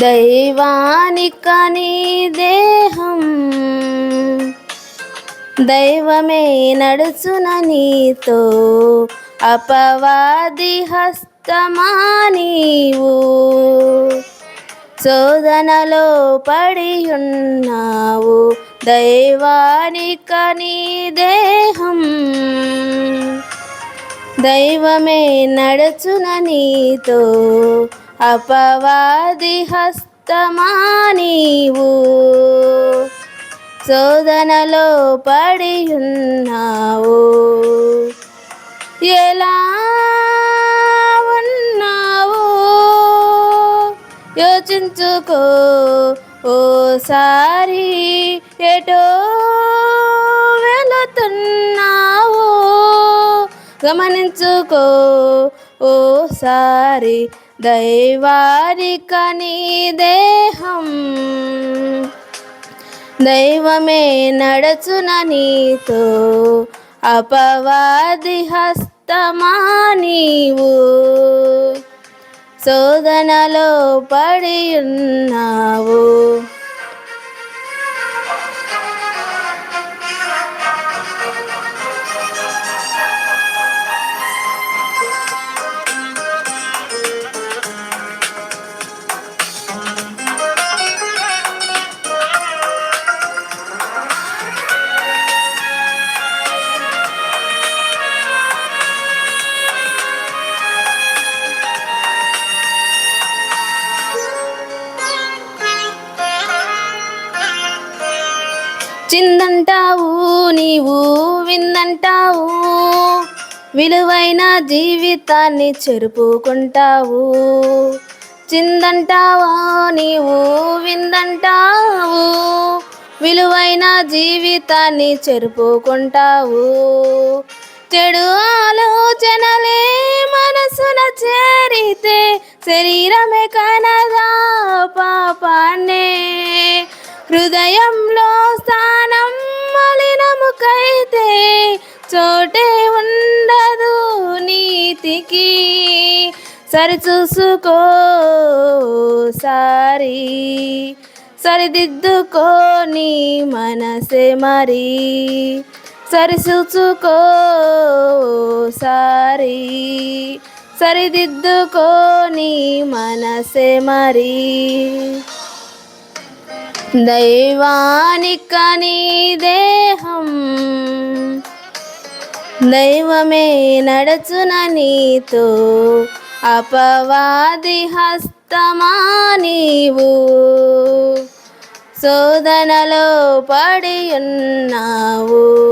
దైవానికని దేహం దైవమే నడుచున నీతో అపవాది హస్తమా నీవు. శోధనలో పడి ఉన్నావు దైవానికని దేహం దైవమే నడుచున నీతో అపవాది హస్తమా నీవు? శోధనలో పడి ఉన్నావు ఎలా ఉన్నావు? యోచించుకో. ఓసారి ఎటో వెళుతున్నావు? గమనించుకో. ఓసారి దైవారిక నీ దేహం. దైవమే నడచున నీతో అపవాది హస్తమా నీవు. శోధనలో పడియున్న వచ్చిందంటావు నీవు విందంటావు. విలువైన జీవితాన్ని చెరుపుకుంటావు. చిందంటావా నీవు విందంటావు. విలువైన జీవితాన్ని చెరుపుకుంటావు. చెడు ఆలోచనలే మనసున చేరితే శరీరమే కనదా పాపాన్నే. హృదయం మలినముకైతే చోటే ఉండదు నీతికి. సరిచూసుకో సారి. సరిదిద్దుకో నీ మనసే మరి. సరిచూసుకో సారి. సరిదిద్దుకో నీ మనసే మరి. దైవానికని దేహం. దైవమే నడచున నీతో అపవాది హస్తమా నీవు. శోధనలో పడి ఉన్నావు.